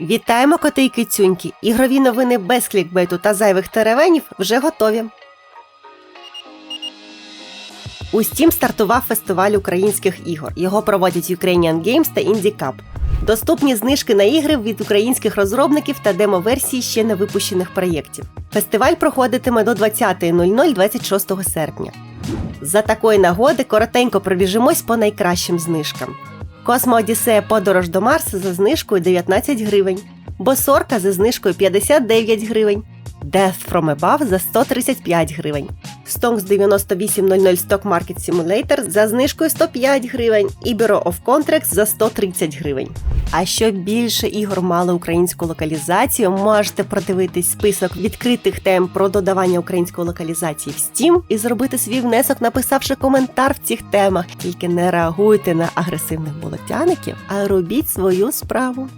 Вітаємо коти і кицюньки! Ігрові новини без клікбейту та зайвих теревенів вже готові. У Steam стартував фестиваль українських ігор. Його проводять Ukrainian Games та Indie Cup. Доступні знижки на ігри від українських розробників та демо-версії ще не випущених проєктів. Фестиваль проходитиме до 20.00 26 серпня. За такої нагоди коротенько пробіжимось по найкращим знижкам. Космо Одіссея Подорож до Марса за знижкою 19 гривень, Босорка за знижкою 59 гривень, Death from Above за 135 гривень, Stonks 9800 Stock Market Simulator за знижкою 105 гривень і Bureau of Contracts за 130 гривень. А щоб більше ігор мали українську локалізацію, можете продивитись список відкритих тем про додавання української локалізації в Steam і зробити свій внесок, написавши коментар в цих темах. Тільки не реагуйте на агресивних болотяників, а робіть свою справу.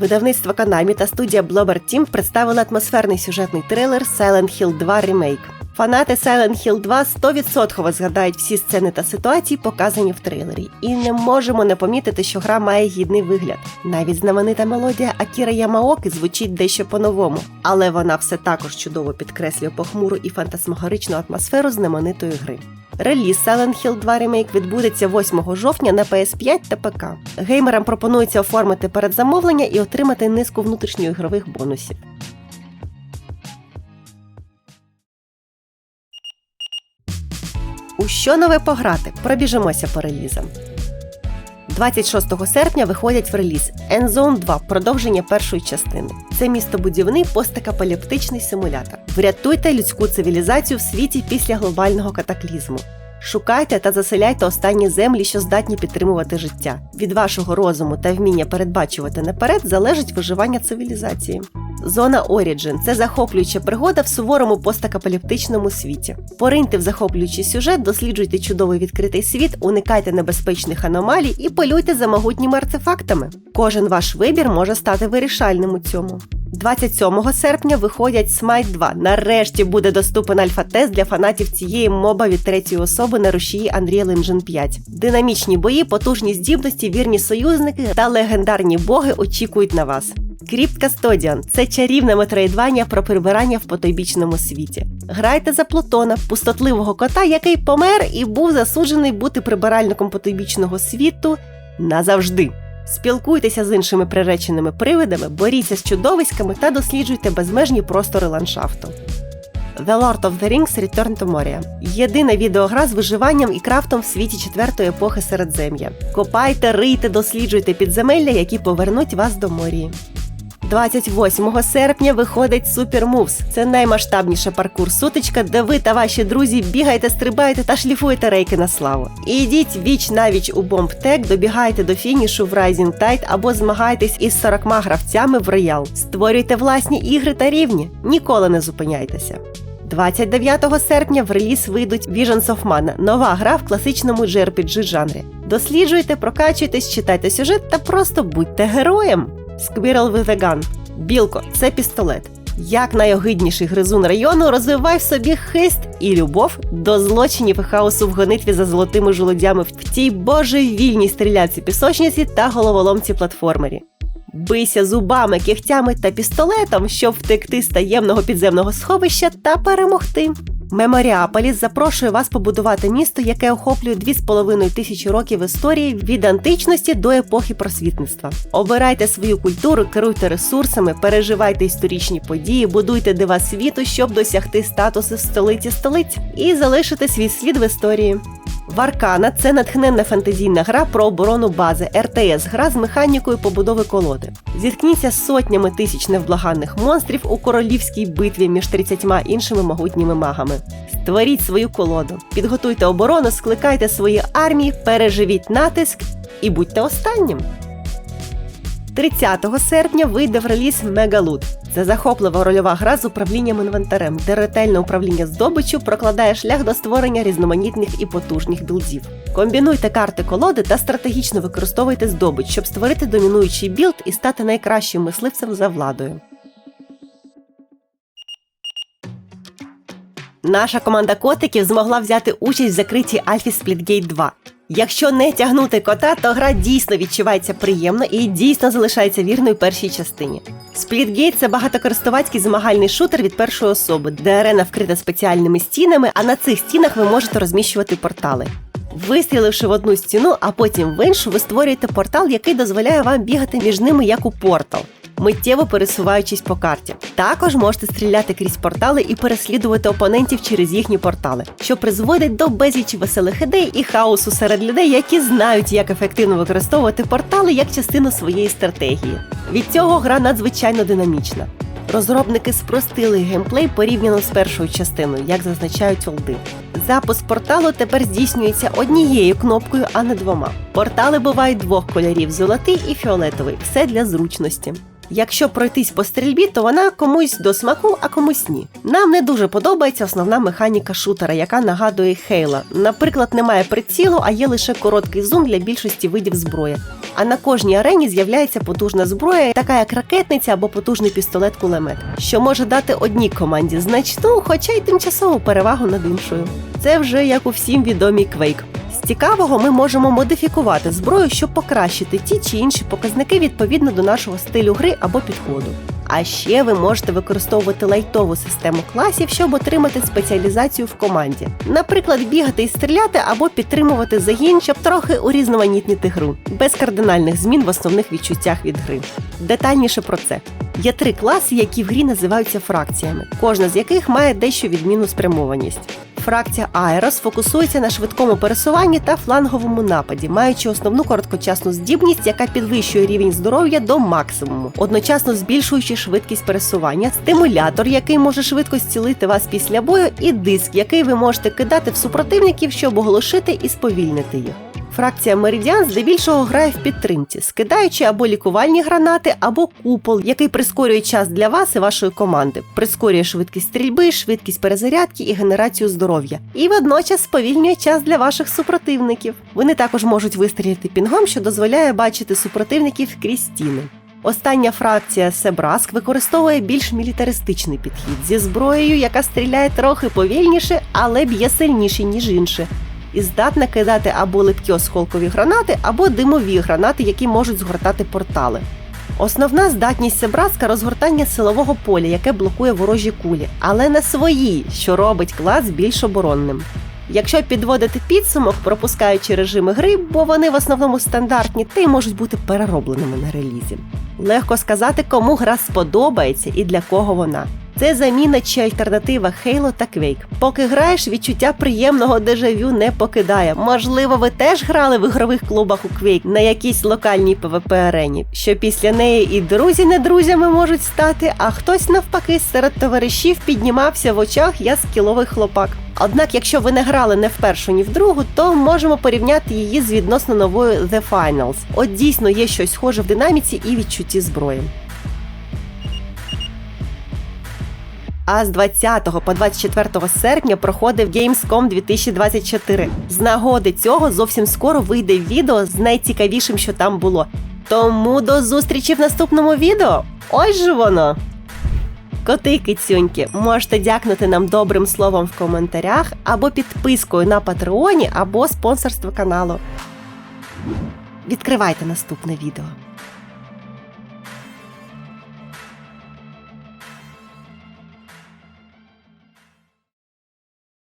Видавництво Konami та студія Blobber Team представили атмосферний сюжетний трилер Silent Hill 2 Remake. Фанати Silent Hill 2 100% згадають всі сцени та ситуації, показані в трейлері, і не можемо не помітити, що гра має гідний вигляд. Навіть знаменита мелодія Акіра Ямаоки звучить дещо по-новому, але вона все також чудово підкреслює похмуру і фантасмагоричну атмосферу знаменитої гри. Реліз Silent Hill 2 Remake відбудеться 8 жовтня на PS5 та ПК. Геймерам пропонується оформити передзамовлення і отримати низку внутрішньоігрових бонусів. У що нове пограти? Пробіжимося по релізам. 26 серпня виходять в реліз Endzone 2 продовження першої частини. Це містобудівний постакапаліптичний симулятор. Врятуйте людську цивілізацію в світі після глобального катаклізму. Шукайте та заселяйте останні землі, що здатні підтримувати життя. Від вашого розуму та вміння передбачувати наперед залежить виживання цивілізації. Зона Origin – це захоплююча пригода в суворому постакапаліптичному світі. Пориньте в захоплюючий сюжет, досліджуйте чудовий відкритий світ, уникайте небезпечних аномалій і полюйте за могутніми артефактами. Кожен ваш вибір може стати вирішальним у цьому. 27 серпня виходять Smite 2. Нарешті буде доступен альфа-тест для фанатів цієї моба від третьої особи на рушії Unreal Engine 5. Динамічні бої, потужні здібності, вірні союзники та легендарні боги очікують на вас. Crypt Custodian – це чарівне метроїдвання про прибирання в потойбічному світі. Грайте за Плутона, пустотливого кота, який помер і був засуджений бути прибиральником потойбічного світу назавжди. Спілкуйтеся з іншими приреченими привидами, боріться з чудовиськами та досліджуйте безмежні простори ландшафту. The Lord of the Rings Return to Moria – єдина відеогра з виживанням і крафтом в світі четвертої епохи Середзем'я. Копайте, рийте, досліджуйте підземелля, які повернуть вас до морії. 28 серпня виходить Moves. Це наймасштабніша паркур сутичка, де ви та ваші друзі бігаєте, стрибаєте та шліфуєте рейки на славу. І йдіть віч навіч у бомбтек, добігайте до фінішу в Rising Tide або змагайтесь із 40 гравцями в роял. Створюйте власні ігри та рівні. Ніколи не зупиняйтеся. 29 серпня в реліз вийдуть Visions of Mana – нова гра в класичному JRPG жанрі. Досліджуйте, прокачуйтесь, читайте сюжет та просто будьте героєм. Squirrel with a Gun. Білко це пістолет. Як найогидніший гризун району розвивай в собі хист і любов до злочинів і хаосу в гонитві за золотими жолудями в тій божевільній стріляці пісочниці та головоломці платформері. Бийся зубами, кігтями та пістолетом, щоб втекти з таємного підземного сховища та перемогти. Меморіаполіс запрошує вас побудувати місто, яке охоплює 2,5 тисячі років історії від античності до епохи просвітництва. Обирайте свою культуру, керуйте ресурсами, переживайте історичні події, будуйте дива світу, щоб досягти статусу столиці столиць і залишити свій слід в історії. Варкана це натхненна фантазійна гра про оборону бази РТС, гра з механікою побудови колоди. Зіткніться з сотнями тисяч невблаганних монстрів у королівській битві між 30 іншими могутніми магами. Створіть свою колоду, підготуйте оборону, скликайте свої армії, переживіть натиск і будьте останнім. 30 серпня вийде в реліз Мегалут. Це захоплива рольова гра з управлінням інвентарем, де ретельне управління здобиччю прокладає шлях до створення різноманітних і потужних білдів. Комбінуйте карти колоди та стратегічно використовуйте здобич, щоб створити домінуючий білд і стати найкращим мисливцем за владою. Наша команда котиків змогла взяти участь в закритій Альфі Сплітгейт 2. Якщо не тягнути кота, то гра дійсно відчувається приємно і дійсно залишається вірною першій частині. Splitgate – це багатокористувацький змагальний шутер від першої особи, де арена вкрита спеціальними стінами, а на цих стінах ви можете розміщувати портали. Вистріливши в одну стіну, а потім в іншу, ви створюєте портал, який дозволяє вам бігати між ними як у портал, миттєво пересуваючись по карті. Також можете стріляти крізь портали і переслідувати опонентів через їхні портали, що призводить до безлічі веселих ідей і хаосу серед людей, які знають, як ефективно використовувати портали як частину своєї стратегії. Від цього гра надзвичайно динамічна. Розробники спростили геймплей порівняно з першою частиною, як зазначають олди. Запуск порталу тепер здійснюється однією кнопкою, а не двома. Портали бувають двох кольорів золотий і фіолетовий, все для зручності. Якщо пройтись по стрільбі, то вона комусь до смаку, а комусь ні. Нам не дуже подобається основна механіка шутера, яка нагадує Хейла. Наприклад, немає прицілу, а є лише короткий зум для більшості видів зброї. А на кожній арені з'являється потужна зброя, така як ракетниця або потужний пістолет-кулемет, що може дати одній команді значну, хоча й тимчасову перевагу над іншою. Це вже як у всім відомій Quake. Цікавого ми можемо модифікувати зброю, щоб покращити ті чи інші показники відповідно до нашого стилю гри або підходу. А ще ви можете використовувати лайтову систему класів, щоб отримати спеціалізацію в команді. Наприклад, бігати і стріляти або підтримувати загін, щоб трохи урізноманітнити гру, без кардинальних змін в основних відчуттях від гри. Детальніше про це. Є три класи, які в грі називаються фракціями, кожна з яких має дещо відмінну спрямованість. Фракція Айрос фокусується на швидкому пересуванні та фланговому нападі, маючи основну короткочасну здібність, яка підвищує рівень здоров'я до максимуму, одночасно збільшуючи швидкість пересування, стимулятор, який може швидко зцілити вас після бою, і диск, який ви можете кидати в супротивників, щоб оголошити і сповільнити їх. Фракція Меридіан здебільшого грає в підтримці, скидаючи або лікувальні гранати, або купол, який прискорює час для вас і вашої команди, прискорює швидкість стрільби, швидкість перезарядки і генерацію здоров'я, і водночас сповільнює час для ваших супротивників. Вони також можуть вистрілити пінгом, що дозволяє бачити супротивників крізь стіни. Остання фракція Себраск використовує більш мілітаристичний підхід зі зброєю, яка стріляє трохи повільніше, але б'є сильніше, ніж інше і здатна кидати або липкі осколкові гранати, або димові гранати, які можуть згортати портали. Основна здатність Себраска розгортання силового поля, яке блокує ворожі кулі, але не свої, що робить клас більш оборонним. Якщо підводити підсумок, пропускаючи режими гри, бо вони в основному стандартні та й можуть бути переробленими на релізі. Легко сказати, кому гра сподобається і для кого вона. Це заміна чи альтернатива Halo та Quake. Поки граєш, відчуття приємного дежавю не покидає. Можливо, ви теж грали в ігрових клубах у Quake на якійсь локальній pvp арені, що після неї і друзі не друзями можуть стати, а хтось навпаки серед товаришів піднімався в очах я скіловий хлопак. Однак, якщо ви не грали не в першу, ні в другу, то можемо порівняти її з відносно новою The Finals. От дійсно є щось схоже в динаміці і відчутті зброї. А з 20 по 24 серпня проходив Gamescom 2024. З нагоди цього зовсім скоро вийде відео з найцікавішим, що там було. Тому до зустрічі в наступному відео. Ось же воно! Коти кицюньки, можете дякнути нам добрим словом в коментарях або підпискою на Патреоні, або спонсорство каналу. Відкривайте наступне відео.